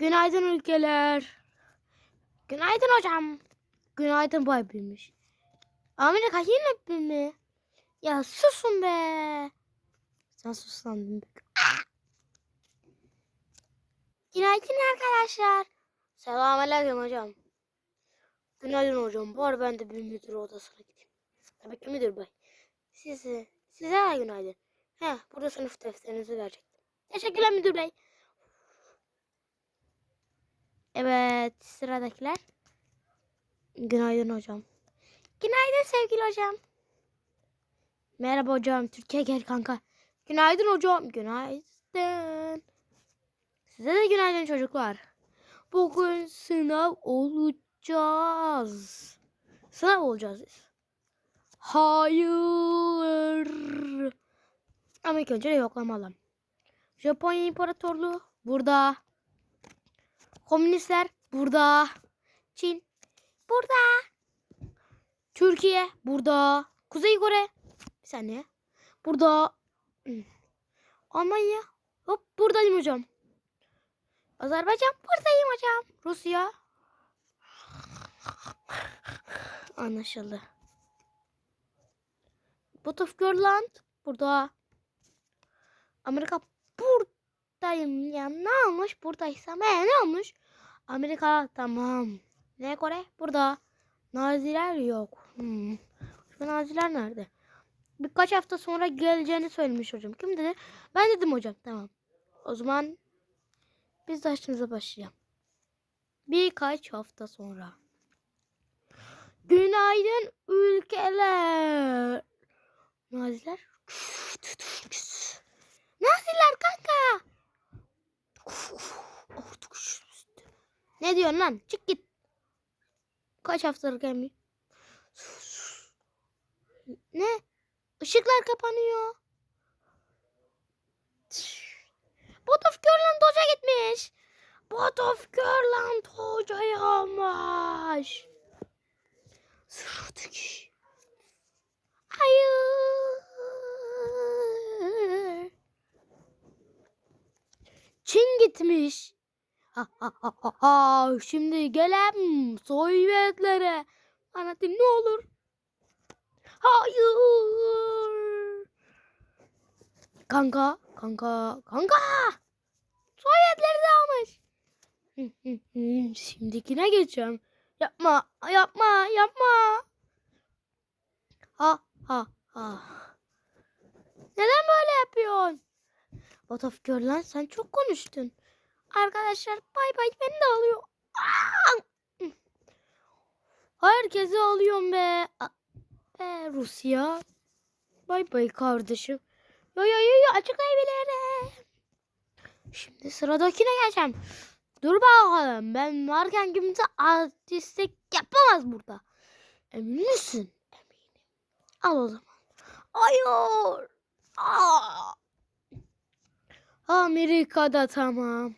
Günaydın ülkeler. Günaydın hocam. Günaydın bay bilmiş. Amerika yine mi? Ya susun be. Sen sus lan. Günaydın arkadaşlar. Selamünaleyküm hocam. Günaydın hocam. Arada ben de bir müdür odasına gideyim. Tabii ki müdür bey. Size, size de günaydın. He, burada sınıf defterinizi verecektim. Teşekkürler müdür bey. Evet, sıradakiler. Günaydın hocam. Günaydın sevgili hocam. Merhaba hocam. Türkiye gel kanka. Günaydın hocam. Günaydın. Size de günaydın çocuklar. Bugün sınav olacağız. Sınav olacağız. Hayır. Ama ilk önce yoklamalım. Japonya İmparatorluğu burada. Komünistler burada. Çin burada. Türkiye burada. Kuzey Kore. Bir saniye. Burada. Almanya. Hop buradayım hocam. Azerbaycan buradayım hocam. Rusya. Anlaşıldı. Botofgörland burada. Amerika buradayım. Ya ne olmuş buradaysam? E ne olmuş? Amerika tamam. Ne Kore? Burada. Naziler yok. Hmm. Şu Naziler nerede? Birkaç hafta sonra geleceğini söylemiş hocam. Kim dedi? Ben dedim hocam. Tamam. O zaman biz dersimize başlayalım. Birkaç hafta sonra. Günaydın ülkeler. Naziler. Naziler kanka. Ne diyorsun lan? Çık git. Kaç haftadır gelmiyor. Ne? Işıklar kapanıyor. Botof Görland Hoca gitmiş. Botof Görland Hoca'yı almış. Sıradaki. Hayır. Çin gitmiş. Ha, ha, ha, ha. Şimdi gelen Sovyetlere. Anlatayım ne olur. Hayır. Kanka, kanka, kanka. Sovyetleri de almış. Şimdikine geçeceğim. Yapma, yapma, yapma. Ha, ha, ha. Neden böyle yapıyorsun? Batof gör lan sen çok konuştun. Arkadaşlar bay bay beni de alıyor. Aa! Herkesi alıyorum be. Be Rusya. Bay bay kardeşim. Yo yo yo yo açıklayabilirim. Şimdi sıradakine geleceğim. Dur bakalım ben varken kimse artistlik yapamaz burada. Emin misin? Eminim. Al o zaman. Hayır. Aa. Amerika'da tamam.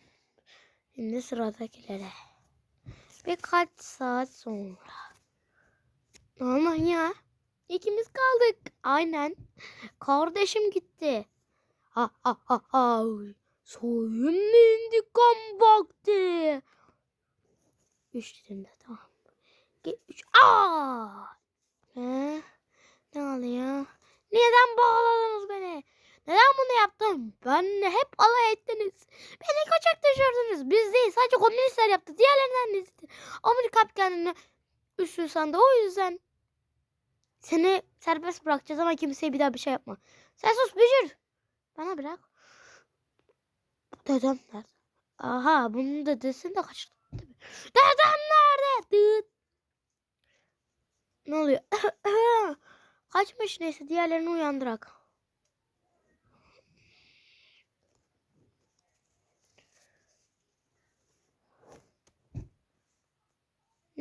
Şimdi sıradakilere. Birkaç saat sonra. Aman ya. İkimiz kaldık. Aynen. Kardeşim gitti. Ha ha ha ha. Soyun intikam vakti. Üç dedim de tamam. Ge- Üç. Aa. Ne? Ne oluyor? Neden bağladınız beni? Neden bunu yaptım? Benle hep alay ettiniz. Beni kaçak düşürdünüz. Biz komünistler yaptı. Diğerlerinden izledi. Amerika kendini üstün sandı. O yüzden seni serbest bırakacağız ama kimseye bir daha bir şey yapma. Sen sus bücür. Bana bırak. Dedem nerede? Aha bunun dedesini de kaçırdı. Dedem nerede? Dıt. Ne oluyor? Kaçmış neyse diğerlerini uyandırak.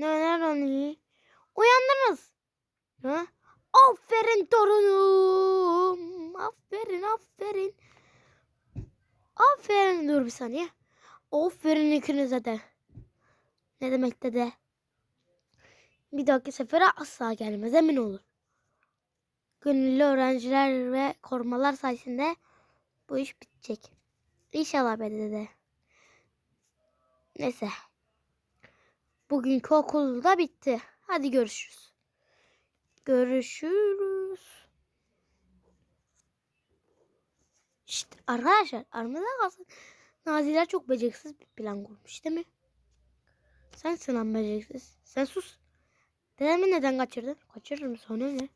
Neler oluyor? Uyandınız. Ha? Aferin torunum. Aferin aferin. Aferin dur bir saniye. Aferin ikinize de. Ne demek dede? Bir dahaki sefere asla gelmez emin olun. Gönüllü öğrenciler ve korumalar sayesinde bu iş bitecek. İnşallah be dede. Neyse. Bugünkü okul da bitti. Hadi görüşürüz. Görüşürüz. İşte arkadaşlar aramızda kalsın. Naziler çok beceriksiz bir plan kurmuş değil mi? Sen sınav beceriksiz. Sen sus. Dedemi neden kaçırdın? Kaçırırım sonra ne?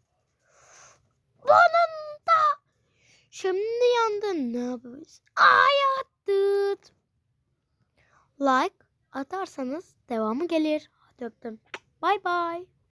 Bunun da şimdi yandın. Ne yapabiliriz? Hayattıt. Like atarsanız devamı gelir. Hadi öptüm. Bye bye.